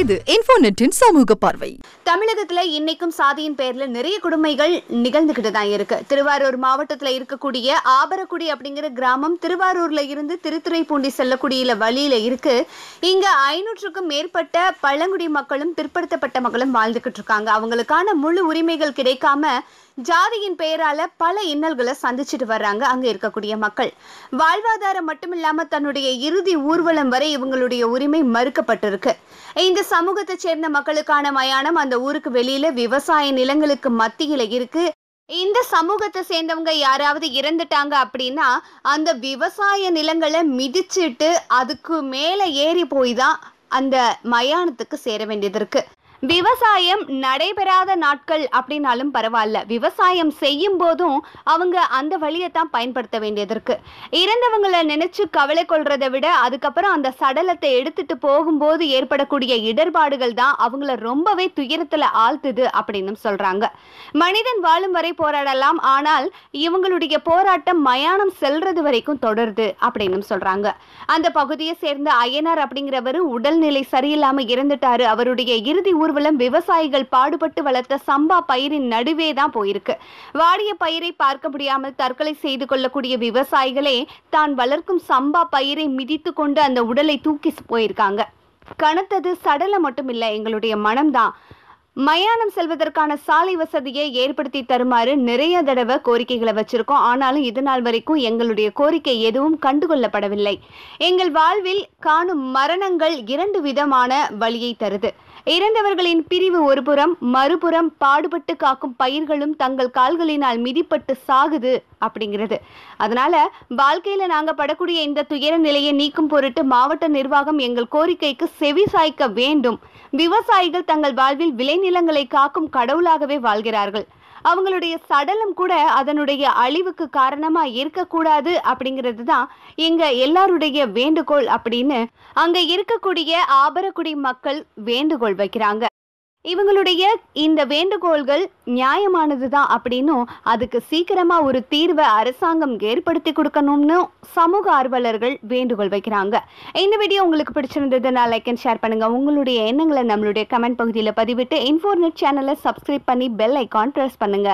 இது இன்ஃபோநெட்டின் சமூக பார்வை. தமிழகத்துல இன்னைக்கும் சாதியின் பேர்ல நிறைய கொடுமைகள் நிகழ்ந்துகிட்டு தான் இருக்கு. திருவாரூர் மாவட்டத்துல இருக்கக்கூடிய ஆபரக்குடி அப்படிங்கிற கிராமம் திருவாரூர்ல இருந்து திருத்துறைப்பூண்டி செல்லக்கூடிய வழியில இருக்கு. இங்க ஐநூற்றுக்கும் மேற்பட்ட பழங்குடி மக்களும் பிற்படுத்தப்பட்ட மக்களும் வாழ்ந்துகிட்டு இருக்காங்க. அவங்களுக்கான முழு உரிமைகள் கிடைக்காம ஜாதியின் பெயரால பல இன்னல்களை சந்திச்சுட்டு வர்றாங்க அங்க இருக்கக்கூடிய மக்கள். வாழ்வாதாரம் மட்டும் இல்லாம தன்னுடைய இறுதி ஊர்வலம் வரை இவங்களுடைய உரிமை மறுக்கப்பட்டிருக்கு. இந்த சமூகத்தை சேர்ந்த மக்களுக்கான மயானம் அந்த ஊருக்கு வெளியில விவசாய நிலங்களுக்கு மத்தியில இருக்கு. இந்த சமூகத்தை சேர்ந்தவங்க யாராவது இறந்துட்டாங்க அப்படின்னா அந்த விவசாய நிலங்களை மிதிச்சிட்டு அதுக்கு மேலே ஏறி போய் தான் அந்த மயானத்துக்கு சேர வேண்டியது இருக்குது விவசாயம் நடைபெறாத நாட்கள் அப்படின்னாலும் பரவாயில்ல. விவசாயம் செய்யும் போதும் அவங்க அந்த வழியை தான் பயன்படுத்த வேண்டியது இருக்கு. இறந்தவங்களை நினைச்சு கவலை கொள்றதை விட அதுக்கப்புறம் அந்த சடலத்தை எடுத்துட்டு போகும்போது ஏற்படக்கூடிய இடர்பாடுகள் தான் அவங்கள ரொம்பவே துயரத்துல ஆழ்த்துது அப்படின்னு சொல்றாங்க. மனிதன் வாழும் வரை போராடலாம் ஆனால் இவங்களுடைய போராட்டம் மயானம் செல்றது வரைக்கும் தொடருது அப்படின்னு சொல்றாங்க. அந்த பகுதியை சேர்ந்த அய்யனார் அப்படிங்கிறவர் உடல்நிலை சரியில்லாம இறந்துட்டாரு. அவருடைய இறுதி ஊர் ஊர்வலம் விவசாயிகள் பாடுபட்டு வளர்த்த சம்பா பயிரின் நடுவே தான் போயிருக்கு. வாடிய பயிரை பார்க்க முடியாமல் தற்கொலை செய்து கொள்ளக்கூடிய விவசாயிகளே தான் வளர்க்கும் சம்பா பயிரை மிதித்து கொண்டு அந்த உடலை தூக்கி போயிருக்காங்க. கனத்தது சடலம் மட்டும் இல்லை எங்களுடைய மனம்தான் மயானம் செல்வதற்கான சாலை வசதியை ஏற்படுத்தி தருமாறு நிறைய தடவை கோரிக்கைகளை வச்சிருக்கோம். ஆனாலும் இது நாள் வரைக்கும் எங்களுடைய கோரிக்கை எதுவும் கண்டுகொள்ளப்படவில்லை. எங்கள் வாழ்வில் காணும் மரணங்கள் இரண்டு விதமான வழியை தருது. இறந்தவர்களின் பிரிவு ஒருபுறம் மறுபுறம் பாடுபட்டு காக்கும் பயிர்களும் தங்கள் கால்களினால் மிதிப்பட்டு சாகுது அப்படிங்கிறது. அதனால வாழ்க்கையில நாங்க படக்கூடிய இந்த துயர நிலையை நீக்கும் பொருட்டு மாவட்ட நிர்வாகம் எங்கள் கோரிக்கைக்கு செவி சாய்க்க வேண்டும். விவசாயிகள் தங்கள் வாழ்வில் விளைநிலங்களை காக்கும் கடவுளாகவே வாழ்கிறார்கள். அவங்களுடைய சடலம் கூட அதனுடைய அழிவுக்கு காரணமா இருக்கக்கூடாது அப்படிங்கிறது தான் இங்க எல்லாருடைய வேண்டுகோள் அப்படின்னு அங்க இருக்கக்கூடிய ஆபரக்குடி மக்கள் வேண்டுகோள் வைக்கிறாங்க. இவங்களுடைய இந்த வேண்டுகோள்கள் நியாயமானது தான் அப்படின்னும் அதுக்கு சீக்கிரமா ஒரு தீர்வை அரசாங்கம் ஏற்படுத்தி கொடுக்கணும்னு சமூக ஆர்வலர்கள் வேண்டுகோள் வைக்கிறாங்க. இந்த வீடியோ உங்களுக்கு பிடிச்சிருந்ததுன்னா லைக் அண்ட் ஷேர் பண்ணுங்க. உங்களுடைய எண்ணங்களை நம்மளுடைய கமெண்ட் பகுதியில் பதிவிட்டு இன்ஃபோர்நெட் சேனலை சப்ஸ்கிரைப் பண்ணி பெல் ஐக்கான் ப்ரெஸ் பண்ணுங்க.